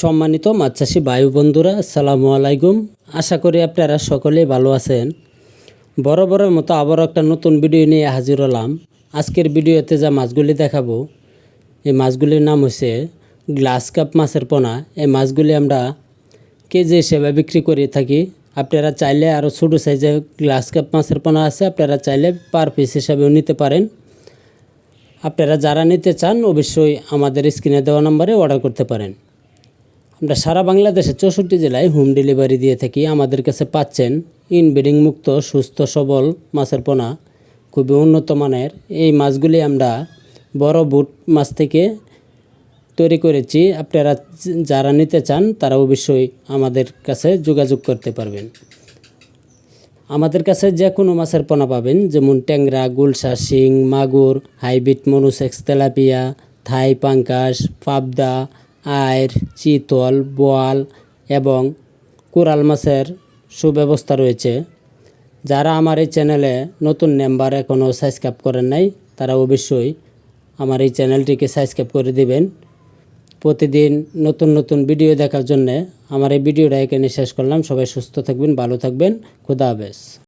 সম্মানিত মাছ চাষি ভাই বন্ধুরা, আসসালামু আলাইকুম। আশা করি আপনারা সকলেই ভালো আছেন। বড় বড় মতো আবারও একটা নতুন ভিডিও নিয়ে হাজির হলাম। আজকের ভিডিওতে যা মাছগুলি দেখাবো, এই মাছগুলির নাম হচ্ছে গ্লাস কাপ মাছের পোনা। এই মাছগুলি আমরা কেজি হিসেবে বিক্রি করে থাকি। আপনারা চাইলে আরও ছোটো সাইজে গ্লাস কাপ মাছের পোনা আছে, আপনারা চাইলে পার পিস হিসাবেও নিতে পারেন। আপনারা যারা নিতে চান, অবশ্যই আমাদের স্ক্রিনে দেওয়া নম্বরে অর্ডার করতে পারেন। আমরা সারা বাংলাদেশে চৌষট্টি জেলায় হোম ডেলিভারি দিয়ে থাকি। আমাদের কাছে পাচ্ছেন ইনব্রিডিং মুক্ত, সুস্থ, সবল মাছের পোনা। খুবই উন্নত মানের। এই মাছগুলি আমরা বড় বুট মাছ থেকে তৈরি করেছি। আপনারা যারা নিতে চান, তারা অবশ্যই আমাদের কাছে যোগাযোগ করতে পারবেন। আমাদের কাছে যে কোনো মাছের পোনা পাবেন, যেমন ট্যাংরা, গুলশা, শিং, মাগুর, হাইব্রিড মনুসেক্স তেলাপিয়া, থাই পাঙ্কাস পাবদা আয়ের, চিতল, বোয়াল এবং কোরাল মাছের সুব্যবস্থা রয়েছে। যারা আমার এই চ্যানেলে নতুন মেম্বার এখনও সাবস্ক্রাইব করেন নাই, তারা অবশ্যই আমার এই চ্যানেলটিকে সাবস্ক্রাইব করে দিবেন। প্রতিদিন নতুন নতুন ভিডিও দেখার জন্যে আমার এই ভিডিওটা এখানে শেষ করলাম। সবাই সুস্থ থাকবেন, ভালো থাকবেন। খুদা হাফেজ।